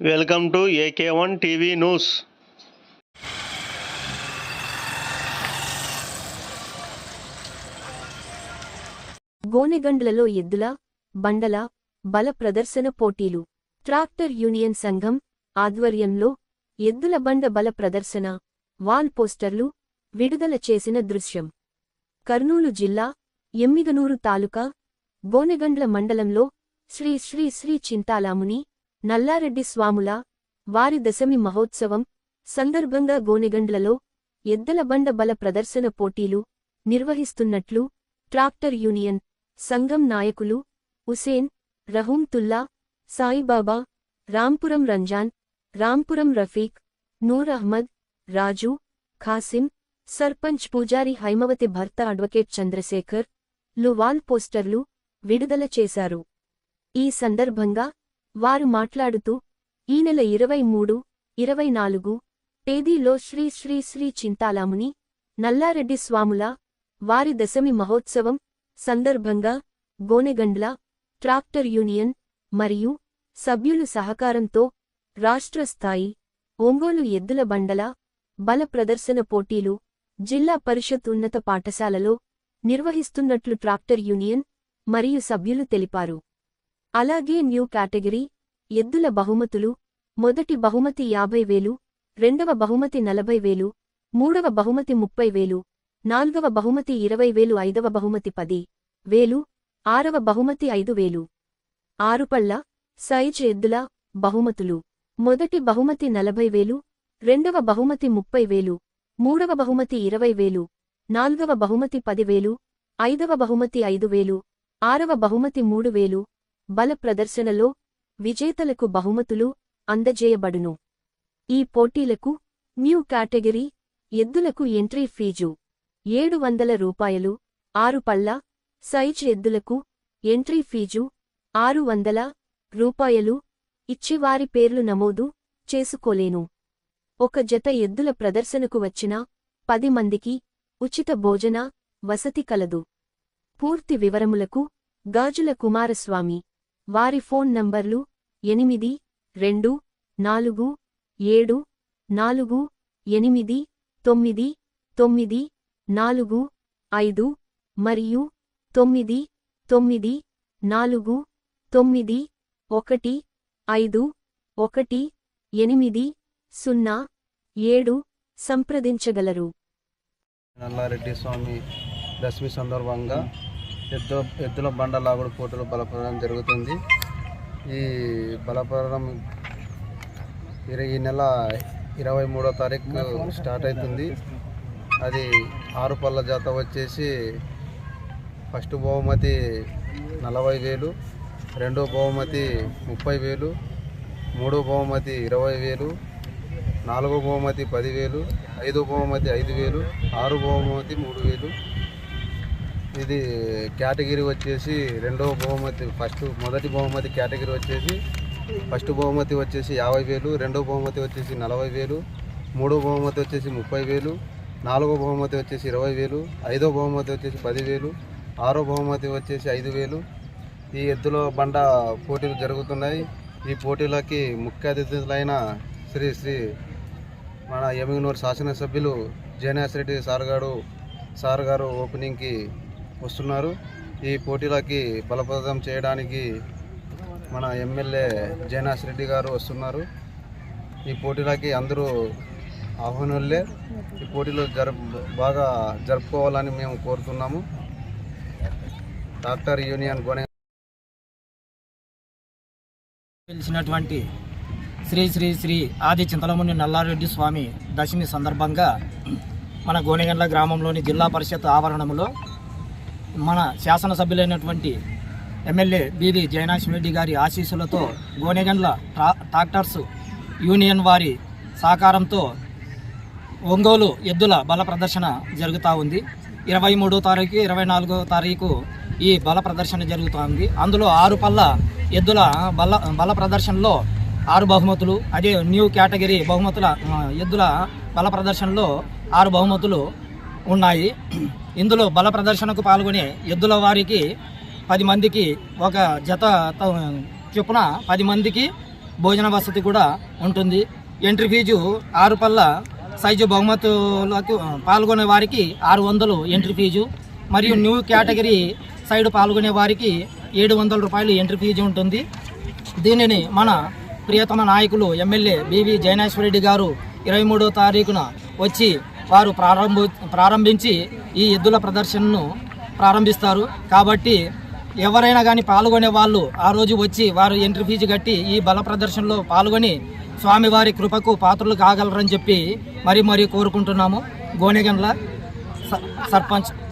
Welcome to AK one TV news. గోనెగండ్లలో ఎద్దుల బండల బల ప్రదర్శన పోటీలు. ట్రాక్టర్ యూనియన్ సంఘం ఆధ్వర్యంలో ఎద్దుల బండ బల ప్రదర్శన వాల్ పోస్టర్లు విడుదల చేసిన దృశ్యం. కర్నూలు జిల్లా ఎమ్మిగనూరు తాలూకా గోనెగండ్ల మండలంలో శ్రీ శ్రీ శ్రీ చింతాలాముని నల్లారెడ్డి స్వాముల వారి దశమి మహోత్సవం సందర్భంగా గోనెగండ్లలో ఎద్దల బండ బల ప్రదర్శన పోటీలు నిర్వహిస్తున్నట్లు ట్రాక్టర్ యూనియన్ సంఘం నాయకులు ఉసేన్ రహూంతుల్లా సాయిబాబా రాంపురం రంజాన్ రాంపురం రఫీక్ నూర్ అహ్మద్ రాజు ఖాసిం సర్పంచ్ పూజారి హైమవతి భర్త అడ్వకేట్ చంద్రశేఖర్లు వాల్ పోస్టర్లు విడుదల చేశారు. ఈ సందర్భంగా వారు మాట్లాడుతూ ఈ నెల ఇరవై మూడు ఇరవై నాలుగు తేదీలో శ్రీ శ్రీ శ్రీ చింతాలాముని నల్లారెడ్డి స్వాముల వారి దశమి మహోత్సవం సందర్భంగా గోనెగండ్ల ట్రాక్టర్ యూనియన్ మరియు సభ్యులు సహకారంతో రాష్ట్ర స్థాయి ఒంగోలు ఎద్దుల బండల బల ప్రదర్శన పోటీలు జిల్లా పరిషత్ ఉన్నత పాఠశాలలో నిర్వహిస్తున్నట్లు ట్రాక్టర్ యూనియన్ మరియు సభ్యులు తెలిపారు. అలాగే న్యూ కేటగిరీ ఎద్దుల బహుమతులు మొదటి బహుమతి యాభై వేలు రెండవ బహుమతి నలభై వేలు మూడవ బహుమతి ముప్పై వేలు నాల్గవ బహుమతి ఇరవై వేలు ఐదవ బహుమతి పది వేలు ఆరవ బహుమతి ఐదు వేలు. ఆరుపళ్ళ సైజ్ ఎద్దుల బహుమతులు మొదటి బహుమతి నలభై వేలు రెండవ బహుమతి ముప్పై వేలు మూడవ బహుమతి ఇరవై వేలు నాల్గవ బహుమతి పదివేలు ఐదవ బహుమతి ఐదు వేలు ఆరవ బహుమతి మూడు వేలు బల ప్రదర్శనలో విజేతలకు బహుమతులు అందజేయబడును. ఈ పోటీలకు న్యూ కేటగిరీ ఎద్దులకు ఎంట్రీ ఫీజు ఏడు వందల రూపాయలు ఆరు పళ్ళ సైజ్ ఎద్దులకు ఎంట్రీ ఫీజు ఆరు వందల రూపాయలు ఇచ్చివారి పేర్లు నమోదు చేసుకోలేను. ఒక జత ఎద్దుల ప్రదర్శనకు వచ్చిన పది మందికి ఉచిత భోజన వసతి కలదు. పూర్తి వివరములకు గాజుల కుమారస్వామి వారి ఫోన్ నంబర్లు ఎనిమిది రెండు నాలుగు ఏడు నాలుగు ఎనిమిది తొమ్మిది తొమ్మిది నాలుగు ఐదు మరియు తొమ్మిది తొమ్మిది నాలుగు తొమ్మిది ఒకటి ఐదు ఒకటి ఎనిమిది సున్నా ఏడు సంప్రదించగలరు. నల్లారెడ్డి స్వామి దశమి సందర్భంగా ఎద్దు ఎద్దుల బండ లాగుడు పోటీలు బలపడడం జరుగుతుంది. ఈ బలపడడం ఇరవై ఈ నెల ఇరవై మూడో తారీఖు స్టార్ట్ అవుతుంది అది ఆరు పళ్ళ జాత వచ్చేసి ఫస్ట్ బహుమతి నలభై వేలు రెండో బహుమతి ముప్పై వేలు మూడో బహుమతి ఇరవై వేలు నాలుగో బహుమతి పదివేలు ఐదో బహుమతి ఐదు వేలు ఆరు బహుమతి మూడు వేలు ఇది కేటగిరీ వచ్చేసి రెండవ బహుమతి ఫస్ట్ మొదటి బహుమతి కేటగిరీ వచ్చేసి ఫస్ట్ బహుమతి వచ్చేసి యాభై వేలు రెండవ బహుమతి వచ్చేసి నలభై వేలు మూడో బహుమతి వచ్చేసి ముప్పై వేలు నాలుగో బహుమతి వచ్చేసి ఇరవై వేలు ఐదో బహుమతి వచ్చేసి పదివేలు ఆరో బహుమతి వచ్చేసి ఐదు వేలు. ఈ ఎద్దుల బండ పోటీలు జరుగుతున్నాయి. ఈ పోటీలకి ముఖ్య అతిథులైన శ్రీ శ్రీ మన ఎమిగనూరు శాసనసభ్యులు జయనాథ్ రెడ్డి సార్ గారు సార్ గారు ఓపెనింగ్కి వస్తున్నారు. ఈ పోటీలకి బలప్రదం చేయడానికి మన ఎమ్మెల్యే జయనాథ్ రెడ్డి గారు వస్తున్నారు. ఈ పోటీలకి అందరూ ఆహ్వానులే. ఈ పోటీలు జరుపు బాగా జరుపుకోవాలని మేము కోరుతున్నాము. డాక్టర్ యూనియన్ గొనె పిలిచినటువంటి శ్రీ శ్రీ శ్రీ ఆది చింతలముని నల్లారెడ్డి స్వామి దశమి సందర్భంగా మన గోనెగండ్ల గ్రామంలోని జిల్లా పరిషత్ ఆవరణంలో మన శాసనసభ్యులైనటువంటి ఎమ్మెల్యే బీది జయనాథ్ రెడ్డి గారి ఆశీస్సులతో గోనెగండ్ల ట్రా ట్రాక్టర్స్ యూనియన్ వారి సహకారంతో ఒంగోలు ఎద్దుల బల ప్రదర్శన జరుగుతూ ఉంది. ఇరవై మూడో తారీఖు ఇరవై నాలుగో తారీఖు ఈ బల ప్రదర్శన జరుగుతోంది అందులో ఆరు పళ్ళ ఎద్దుల బల బల ప్రదర్శనలో ఆరు బహుమతులు అదే న్యూ కేటగిరీ బహుమతుల ఎద్దుల బల ప్రదర్శనలో ఆరు బహుమతులు ఉన్నాయి. ఇందులో బల ప్రదర్శనకు పాల్గొనే ఎద్దుల వారికి పది మందికి ఒక జత చొప్పున పది మందికి భోజన వసతి కూడా ఉంటుంది. ఎంట్రీ ఫీజు ఆరు పళ్ళ సైజు బహుమతులకు పాల్గొనే వారికి ఆరు వందలు ఎంట్రీ ఫీజు. మరియు న్యూ కేటగిరీ సైడ్ పాల్గొనే వారికి ఏడు వందల రూపాయలు ఎంట్రీ ఫీజు ఉంటుంది. దీనిని మన ప్రియతమ నాయకులు ఎమ్మెల్యే బివి జయనేశ్వరరెడ్డి గారు ఇరవై మూడో తారీఖున వచ్చి వారు ప్రారంభ ప్రారంభించి ఈ ఎద్దుల ప్రదర్శనను ప్రారంభిస్తారు. కాబట్టి ఎవరైనా కానీ పాల్గొనే వాళ్ళు ఆ రోజు వచ్చి వారు ఎంట్రీ ఫీజు కట్టి ఈ బల ప్రదర్శనలో పాల్గొని స్వామివారి కృపకు పాత్రలు కాగలరని చెప్పి మరీ మరీ కోరుకుంటున్నాము. గోనెగండ్ల స- సర్పంచ్